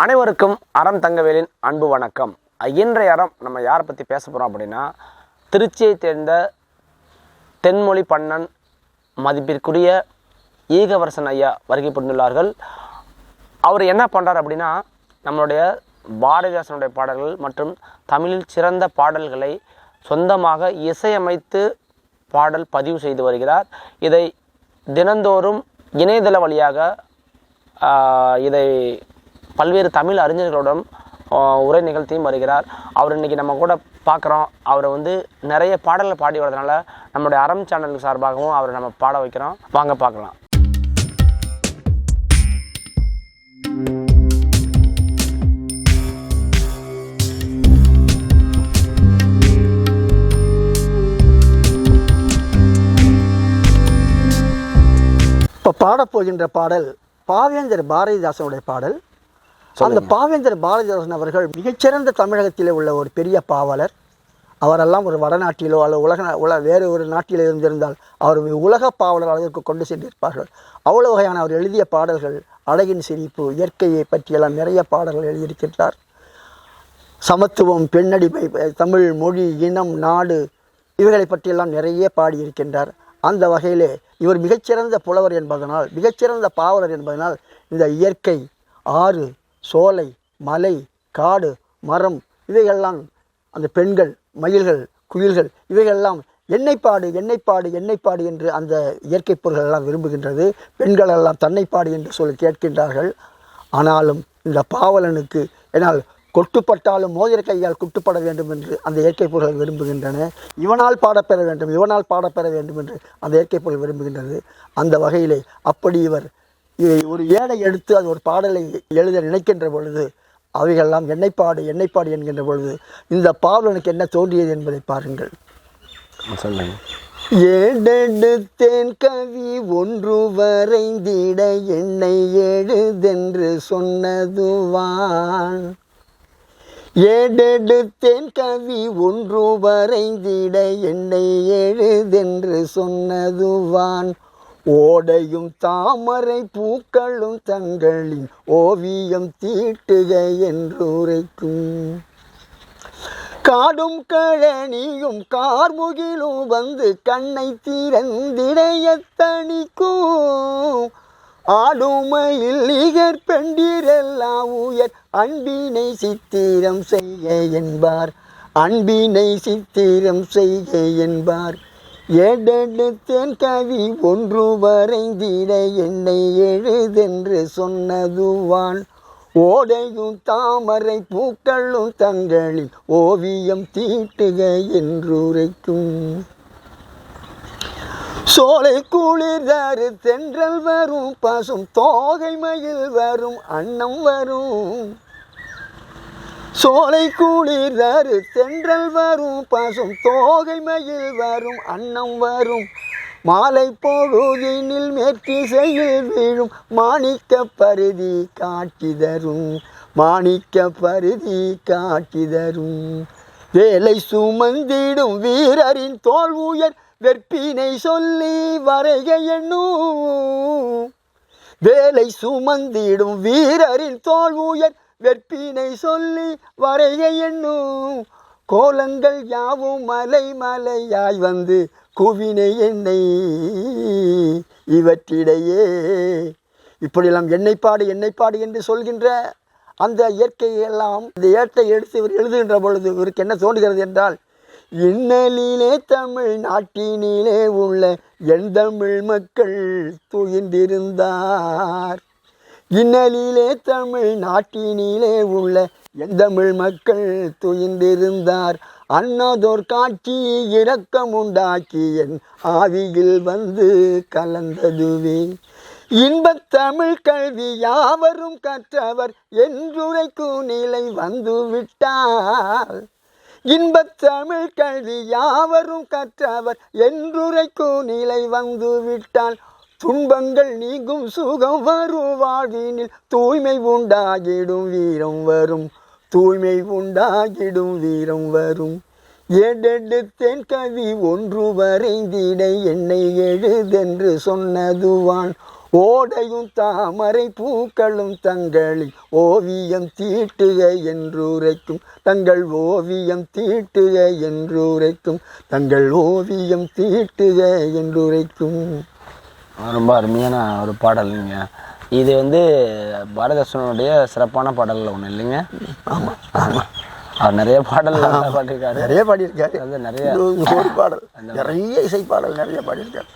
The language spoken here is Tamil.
அனைவருக்கும் அறம் தங்கவேலின் அன்பு வணக்கம். இன்றைய அறம் நம்ம யாரை பற்றி பேச போகிறோம் அப்படின்னா திருச்சியை சேர்ந்த தென்மொழி பண்ணன் மதிப்பிற்குரிய ஈகவரசன் ஐயா வருகை புரிந்துள்ளார்கள். அவர் என்ன பண்ணுறார் அப்படின்னா நம்மளுடைய பாரதிதாசனுடைய பாடல்கள் மற்றும் தமிழில் சிறந்த பாடல்களை சொந்தமாக இசையமைத்து பாடல் பதிவு செய்து வருகிறார். இதை தினந்தோறும் இணையதள வழியாக இதை பல்வேறு தமிழ் அறிஞர்களுடன் உரை நிகழ்த்தியும் வருகிறார். அவர் இன்னைக்கு நம்ம கூட பார்க்குறோம். அவரை வந்து நிறைய பாடலை பாடி வரதுனால நம்மளுடைய அறம் சேனல் சார்பாகவும் அவரை நம்ம பாட வைக்கிறோம். வாங்க பார்க்கலாம். இப்போ பாடப்போகின்ற பாடல் பாவேந்தர் பாரதிதாசனுடைய பாடல். அந்த பாவேந்தர் பாரதிதாசன் அவர்கள் மிகச்சிறந்த தமிழகத்திலே உள்ள ஒரு பெரிய பாவலர். அவரெல்லாம் ஒரு வடநாட்டிலோ அல்லது உலக உல வேறு ஒரு நாட்டிலோ இருந்திருந்தால் அவர் உலக பாவலர் அளவிற்கு கொண்டு சென்றிருப்பார்கள். அவ்வளோ வகையான அவர் எழுதிய பாடல்கள் அழகின் சிரிப்பு இயற்கையை பற்றியெல்லாம் நிறைய பாடல்கள் எழுதியிருக்கின்றார். சமத்துவம் பெண்ணடிமை தமிழ் மொழி இனம் நாடு இவைகளை பற்றியெல்லாம் நிறைய பாடியிருக்கின்றார். அந்த வகையிலே இவர் மிகச்சிறந்த புலவர் என்பதனால் மிகச்சிறந்த பாவலர் என்பதனால் இந்த இயற்கை ஆறு சோலை மலை காடு மரம் இவைகள்லாம் அந்த பெண்கள் மயில்கள் குயில்கள் இவைகள்லாம் எண்ணெய்ப்பாடு எண்ணெய்ப்பாடு எண்ணெய்ப்பாடு என்று அந்த இயற்கை பொருள்கள் எல்லாம் விரும்புகின்றது. பெண்கள் எல்லாம் தன்னைப்பாடு என்று சொல்லி கேட்கின்றார்கள். ஆனாலும் இந்த பாவலனுக்கு என்னால் கொட்டுப்பட்டாலும் மோதிர கையால் குட்டுப்பட வேண்டும் என்று அந்த இயற்கை பொருள்கள் விரும்புகின்றன. இவனால் பாடப்பெற வேண்டும் இவனால் பாடப்பெற வேண்டும் என்று அந்த இயற்கை பொருள் விரும்புகின்றது. அந்த வகையிலே அப்படி இவர் ஒரு ஏடை எடுத்து அது ஒரு பாடலை எழுத நினைக்கின்ற பொழுது அவைகளெல்லாம் எண்ணெய்ப்பாடு எண்ணெய்ப்பாடு என்கின்ற பொழுது இந்த பாவலனுக்கு என்ன தோன்றியது என்பதை பாருங்கள். சொல்லுங்க. ஏடெடுத்தேன் கவி ஒன்று வரைந்திட என்னை எழுதென்று சொன்னதுவான். ஏடெடுத்தேன் கவி ஒன்று வரைந்திட என்னை எழுதென்று சொன்னதுவான். ஓடையும் தாமரை பூக்களும் தங்களின் ஓவியம் தீட்டுக என்று உரைக்கும் காடும் கழனியும் கார்முகிலும் வந்து கண்ணை திறந்திடையத்தணிக்கும். ஆடுமையில் நிகர் பெண்டிரெல்லா உயர் அன்பினை சித்திரம் செய்ய என்பார். அன்பினை சித்திரம் செய்க என்பார். ஏடெடுத்தேன் கவி ஒன்று வரைந்திட என்னை எழுதென்று சொன்னதுவான். ஓடையும் தாமரை பூக்களும் தங்களில் ஓவியம் தீட்டுக என்று உரைக்கும் சோலை குளிர்தாறு தென்றல் வரும் பசும் தோகை மயில் வரும் அன்னம் வரும். சோலை குளிர்தாறு தென்றல் வரும் பசும் தோகை மயில் வரும் அன்னம் வரும். மாலை பொழுதினில் மேற்கிசையில் வீழும் மாணிக்க பருதி காட்சி தரும் மாணிக்க பருதி காட்சி தரும். வேலை சுமந்திடும் வீரரின் தோல் உயர் வெற்பினை சொல்லி வரைக எண்ணும். வேலை சுமந்திடும் வீரரின் தோல் உயர் வெற்பினை சொல்லி வரைய எண்ணும். கோலங்கள் யாவும் மலை மலையாய் வந்து குவினை என்னை இவற்றிடையே. இப்படியெல்லாம் எண்ணெய்ப்பாடு எண்ணெய்ப்பாடு என்று சொல்கின்ற அந்த இயற்கையெல்லாம் இந்த ஏட்டை எடுத்து இவர் எழுதுகின்ற பொழுது இவருக்கு என்ன தோன்றுகிறது என்றால் இன்னலிலே தமிழ் நாட்டினிலே உள்ள என் தமிழ் மக்கள் துயின்றிருந்தார். இன்னலிலே தமிழ் நாட்டினிலே உள்ள எந்தமிழ் மக்கள் துயிந்திருந்தார். அன்னதோர் காட்சி இரக்கம் உண்டாக்கி என் ஆவியில் வந்து கலந்ததுவே. இன்பத் தமிழ் கல்வி யாவரும் கற்றவர் என்றுரைக்கும் நிலை வந்து விட்டார் இன்பத் தமிழ் கல்வி யாவரும் கற்றவர் என்றுரைக்கும் நிலை வந்து விட்டால் துன்பங்கள் நீங்கும் சுகம் வரும் வாழ்வினில். தூய்மை உண்டாகிடும் வீரம் வரும். தூய்மை உண்டாகிடும் வீரம் வரும். ஏடெடுத்தேன் கவி ஒன்று வரைந்திட என்னை எழுதென்று சொன்னதுவான். ஓடையும் தாமரை பூக்களும் தங்களில். ஓவியம் தீட்டுக என்றுரைக்கும். தங்கள் ஓவியம் தீட்டுக என்றுரைக்கும். தங்கள் ஓவியம் தீட்டுக என்றுரைக்கும். ரொம்ப அருமையான ஒரு பாடல் நீங்கள் இது வந்து பாரதிதாசனுடைய சிறப்பான பாடல்கள் ஒன்று இல்லைங்க? ஆமாம் ஆமாம் அவர் நிறைய பாடல் பாடியிருக்காரு. நிறைய பாடியிருக்காரு. அது நிறைய. ஒரு பாடல். நிறைய இசை பாடல் நிறைய பாடியிருக்காரு.